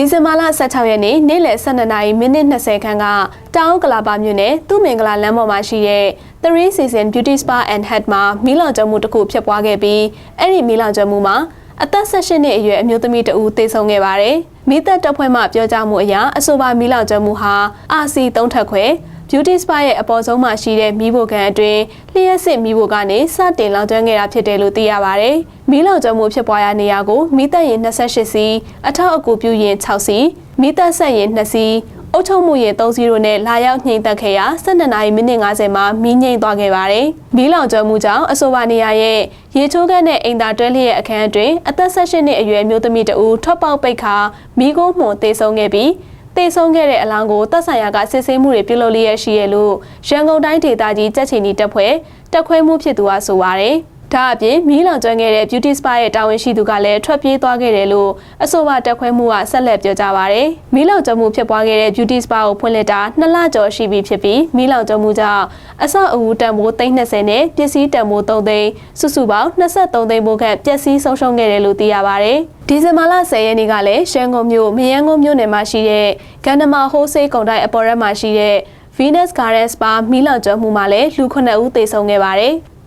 ဒီဇင်ဘာလ16ရက်နေ့နေ့လယ်12နာရီမိနစ်20ခန်းကတောင်ဥက္ကလာပါမြို့နယ်သူ့မင်္ဂလာလမ်းပေါ်မှာရှိတဲ့3 Season Beauty Spa and Head မှာမီးလောင်ကျွမ်းမှုတစ်ခုဖြစ်ပွားခဲ့ပြီးအဲ့ဒီမီးလောင်ကျွမ်းမှုမှာအသက်18နှစ်အရွယ်အမျိုးသမီးတဦးသေဆုံးခဲ့ပါတယ်။မိသက်တပ်ဖွဲ့မှပြောကြားမှုအရအဆိုပါမီးလောင်ကျွမ်းမှုဟာ RC 3ထပ်ခွဲ Beauty Spa ရဲ့အပေါ်ဆုံးမှာရှိတဲ့မီးဖိုကန်အတွင်းလျှက်စစ်မီးဖိုကနေစတင်လောင်ကျွမ်းခဲ့တာဖြစ်တယ်လို့သိရပါဗျ။မီးလောင်ကျွမ်းမှုဖြစ်ပွားရာနေရာကိုမီးတပ်ရင်28စီးအထောက်အကူပြုရင်6စီးမီးတပ်ဆက်ရင်2စီးအုတ်ချုပ်မှုရင်3စီးတို့နဲ့လာရောက်ညှိတက်ခဲ့ရာ12နာရီမိနစ်50မှာမီးငြိမ်သွားခဲ့ပါတယ်။မီးလောင်ကျွမ်းမှုကြောင့်အဆိုပါနေရာရဲ့ရေချိုးခန်းနဲ့အိမ်သာတွဲလျက်အခန်းအတွင်းအသက်18နှစ်အရွယ်မျိုးသမီးတဦးထွက်ပေါက်ပိတ်ခါမီးခိုးမှုန်သေဆုံးခဲ့ပြီး တေဆုံးခဲ့တဲ့အလောင်းကိုတပ်ဆိုင်ရာကစစ်ဆေးမှုတွေပြုလုပ်လျက်ရှိရလို့ရန်ကုန်တိုင်းဒေသကြီးကြက်ချီနီတပ်ဖွဲ့တက်ခွဲမှုဖြစ်သူကဆိုပါတယ်။ ဒါအပြင်မီးလောင်ကျွမ်းခဲ့တဲ့ Beauty Spa ရဲ့တာဝန်ရှိသူကလည်းထွက်ပြေးသွားခဲ့တယ်လို့အဆိုပါတက်ခွဲမှုကဆက်လက်ပြောကြားပါရယ်။မီးလောင်ကျွမ်းမှုဖြစ်ပွားခဲ့တဲ့ Beauty Spa ကိုဖွင့်လှစ်တာနှစ်လကျော်ရှိပြီဖြစ်ပြီးမီးလောင်ကျွမ်းမှုကြောင့်အဆောက်အဦတန်ဖိုး330နဲ့ပစ္စည်းတန်ဖိုး3သိန်းစုစုပေါင်း23သိန်းဘိုးခန့်ပျက်စီးဆုံးရှုံးခဲ့တယ်လို့သိရပါရယ်။ဒီဇင်ဘာလ10ရက်နေ့ကလည်းရန်ကုန်မြို့မရန်ကုန်မြို့နယ်မှာရှိတဲ့ကန္နမာဟိုးဆေးကုန်တိုက်အပေါ်ရက်မှာရှိတဲ့ Venus Garden Spa မီးလောင်ကျွမ်းမှုမှာလည်းလူ9ဦးသေဆုံးခဲ့ပါတယ်။